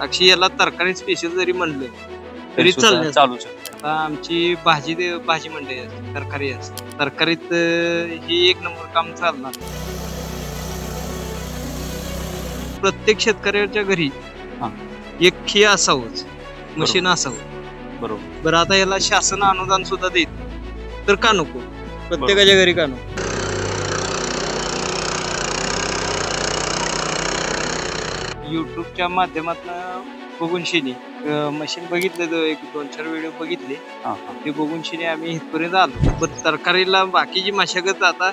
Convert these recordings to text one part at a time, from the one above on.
अक्षी याला तरकारी स्पेशल जरी म्हणलं तरी चालण्यात चालू शकतो. आमची भाजी दे- भाजी मंडई असते तरकारी असते. तरकारीत अं, ही एक नंबर काम चालणार. प्रत्येक शेतकऱ्याच्या घरी हा. एक खी असावंच मशीन असावं. बरोबर. बरं आता याला शासन अनुदान सुद्धा देत तर का नको? प्रत्येकाच्या घरी का नको? युट्यूबच्या माध्यमातून बघून शिनी मशीन बघितलं एक दोन चार व्हिडिओ बघितले हा, हा. ते बघून शिनी आम्ही इथपर्यंत आलो पण तरकारीला बाकीची मशागत आता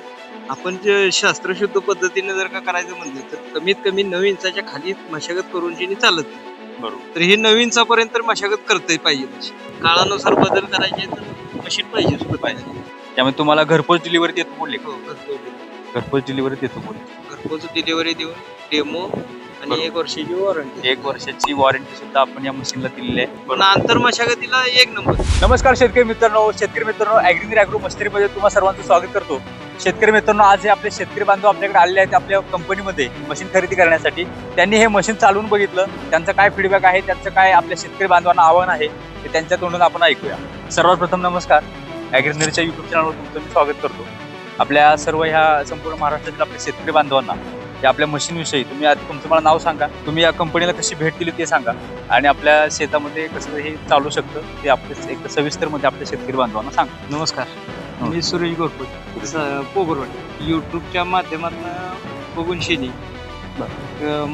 आपण जे शास्त्रशुद्ध पद्धतीने जर का करायचं म्हणलं तर कमीत कमी नऊ इंचाच्या खाली मशागत करून शिनी चालत. बरोबर तर हे नऊ इंचापर्यंत मशागत करता पाहिजे. काळानुसार बदल करायचे तर मशीन पाहिजे सुद्धा पाहिजे त्यामुळे तुम्हाला घरपोच डिलिव्हरी देतो बोलले? हो, घरपोच डिलिव्हरी देतो बोलले घरपोच डिलिव्हरी देऊन डेमो आणि बरोबर. एक वर्षाची वॉरंटी एक वर्षाची वॉरंटी सुद्धा आपण या मशीनला दिलेली आहे. पण आंतर मशागतीला एक नंबर नमस्कार शेतकरी मित्रांनो शेतकरी मित्रांनो अॅग्रिनरी अॅग्रो मशिनरीमध्ये तुम्हा सर्वांचं स्वागत करतो. शेतकरी मित्रांनो आज हे आपले शेतकरी बांधव आपल्याकडे आलेले आहेत आपल्या कंपनीमध्ये मशीन खरेदी करण्यासाठी. त्यांनी हे मशीन चालवून बघितलं. त्यांचं काय फीडबॅक आहे त्यांचं काय आपल्या शेतकरी बांधवांना आव्हान आहे ते त्यांच्या तोंडून आपण ऐकूया. सर्वात प्रथम नमस्कार. अॅग्रिनरीच्या युट्यूब चॅनलवर तुमचं मी स्वागत करतो. आपल्या सर्व ह्या संपूर्ण महाराष्ट्रातील आपल्या शेतकरी बांधवांना या आपल्या मशीनविषयी तुम्ही आज तुमचं मला नाव सांगा. तुम्ही या कंपनीला कशी भेट दिली ते सांगा. आणि आपल्या शेतामध्ये कसं हे चालू शकतं ते आपल्या एक सविस्तरमध्ये आपल्या शेतकरी बांधवांना सांगा. नमस्कार. मी सुरेश गोरपट पोगरवाड. युट्यूबच्या माध्यमातून बघून शिनी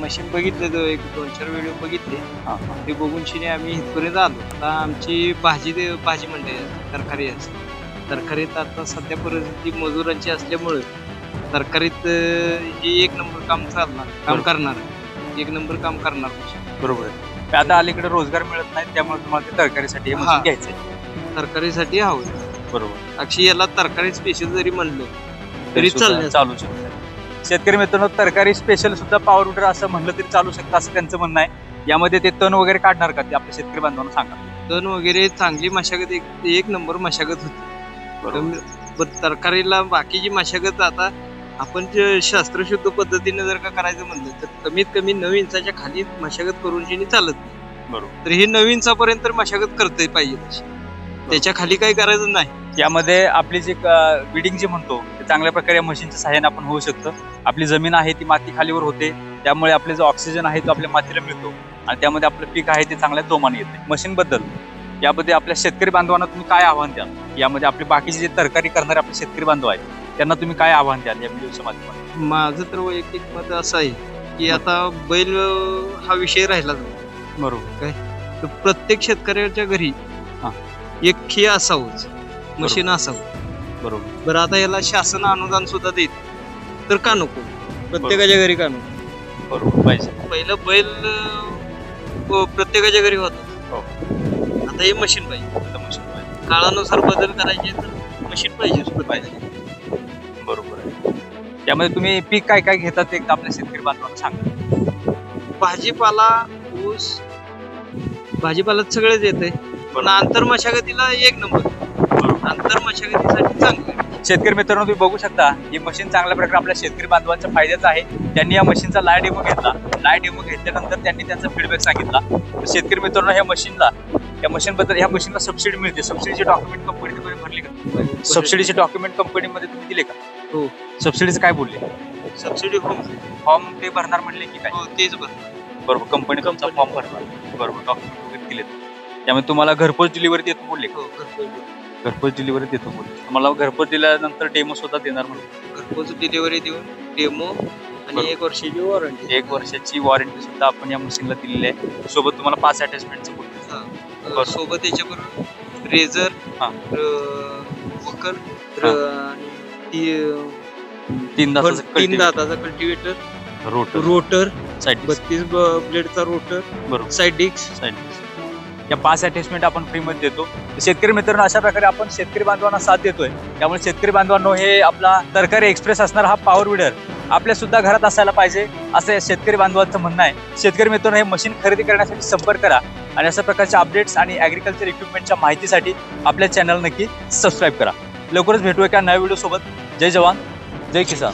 मशीन बघितलं एक दोन चार व्हिडिओ बघितले. ते बघून शिनी आम्ही इथपर्यंत आलो. आता आमची भाजी भाजी आहे तरकारी असते तरकारीत आता सध्या परिस्थिती मजुरांची असल्यामुळे तरकारीत अं, ही एक नंबर काम चालणार काम बरोबर. करणार. एक नंबर काम करणार. बरोबर. आहे आता अलीकडे रोजगार मिळत नाही त्यामुळे तुम्हाला ते तरकारीसाठी हे हा. तरकारीसाठी हवं बरोबर. अक्षय याला तरकारी स्पेशल जरी म्हणलं तरी सुद्धा चालण्यात चालू शकतं. शेतकरी मित्रांनो तरकारी स्पेशल सुद्धा पॉवर विडर असं म्हणलं तरी चालू शकतं असं त्यांचं म्हणणं आहे. यामध्ये ते तण वगैरे काढणार का ते आपल्या शेतकरी बांधवांना सांगा. तण वगैरे चांगली मशागत एक एक नंबर मशागत होती. बरोबर. पण तरकारीला बाकीची मशागत आता आपण जे शास्त्रशुद्ध पद्धतीने जर का करायचं म्हणलं तर कमीत कमी नऊ इंचाच्या खाली मशागत करून शिनी चालत नाही. बरोबर. तर ही नऊ इंचापर्यंत मशागत करता पाहिजे तशी. त्याच्याखाली काही करायचं नाही. यामध्ये आपली जी बिडिंग जे म्हणतो ते चांगल्या प्रकारे या मशीनच्या सहाय्याने आपण होऊ शकतं. आपली जमीन आहे ती माती खालीवर होते. त्यामुळे आपले जो ऑक्सिजन आहे तो आपल्या मातीला मिळतो. आणि त्यामध्ये आपलं पीक आहे ते चांगल्या जोमाने येते. मशीन बद्दल यामध्ये आपल्या शेतकरी बांधवांना तुम्ही काय आव्हान द्याल? यामध्ये आपले बाकीचे जे तरकारी करणारे आपले शेतकरी बांधव आहेत त्यांना तुम्ही काय आव्हान द्याल या व्हिडिओच्या माध्यमातून? माझं तर वैयक्तिक मत असं आहे की आता बैल अं, हा विषय राहिला बरोबर. तर प्रत्येक शेतकऱ्याच्या घरी हा. एक खी असावंच मशीन असावं. बरोबर. बरं आता याला शासन अनुदान सुद्धा देत तर का नको? प्रत्येकाच्या घरी का नको? बरोबर पाहिजे. पहिलं बैल अं, प- प्रत्येकाच्या घरी होत. हो. आता हे मशीन पाहिजे. आता मशीन पाहिजे. काळानुसार बदल करायचे तर मशीन पाहिजे. सुद्धा पाहिजे. यामध्ये तुम्ही पीक काय काय घेतात ते एकदा आपल्या शेतकरी बांधवांना सांगा. भाजीपाला ऊस भाजीपाला सगळेच येते पण आंतर मशागतीला एक नंबर. आंतर मशागतीसाठी चांगलं. शेतकरी मित्रांनो तुम्ही बघू शकता ही मशीन चांगल्या प्रकारे आपल्या शेतकरी बांधवांच्या फायद्याचं आहे. त्यांनी या मशीनचा लाय डेमो घेतला. लाय डेमो घेतल्यानंतर त्यांनी त्यांचा फीडबॅक सांगितला. शेतकरी मित्रांनो ह्या मशीनला या मशीन बद्दल ह्या मशीनला सबसिडी मिळते. सबसिडीचे डॉक्युमेंट कंपनी तुम्ही भरले का? सबसिडीचे डॉक्युमेंट कंपनीमध्ये तुम्ही दिले का? हो सबसिडीचं काय बोलले? सबसिडी होम फॉर्म ते भरणार म्हणले की काय? हो तेच बरं बरोबर कंपनी तुमचा फॉर्म भरणार. बरोबर डॉक्युमेंट वगैरे दिले त्यामुळे तुम्हाला घरपोच डिलिव्हरी देतो बोलले. का? हो घरपोच घरपोच डिलिव्हरी देतो बोलले. तुम्हाला घरपोच दिल्यानंतर डेमो सुद्धा देणार म्हणून. घरपोच डिलिव्हरी देऊन डेमो. आणि एक वर्षाची वॉरंटी एक वर्षाची वॉरंटी सुद्धा आपण या मशीनला दिलेली आहे. सोबत तुम्हाला पाच अटॅचमेंटचं बोलतो. सोबत त्याच्याबरोबर रेझर हा. वकर हा. आणि तीन दाताचं तीन दाताचा कल्टिवेटर रोटर बत्तीस ब्लेडचा रोटर बरोबर. साईड डिक्स साईड या पाच अटॅचमेंट आपण फ्रीमध्ये देतो. शेतकरी मित्रांनो अशा प्रकारे आपण शेतकरी बांधवांना साथ देतोय. त्यामुळे शेतकरी बांधवांनो हे आपला तरकारी एक्सप्रेस असणार हा पॉवर विडर आपल्या सुद्धा घरात असायला पाहिजे असं या शेतकरी बांधवांचं म्हणणं आहे. शेतकरी मित्रांनो हे मशीन खरेदी करण्यासाठी संपर्क करा आणि अशा प्रकारच्या अपडेट्स आणि ॲग्रिकल्चर इक्विपमेंटच्या माहितीसाठी आपल्या चॅनल नक्की सबस्क्राईब करा. लवकरच भेटूया एका नव्या व्हिडिओ सोबत. जय जवान जय किसान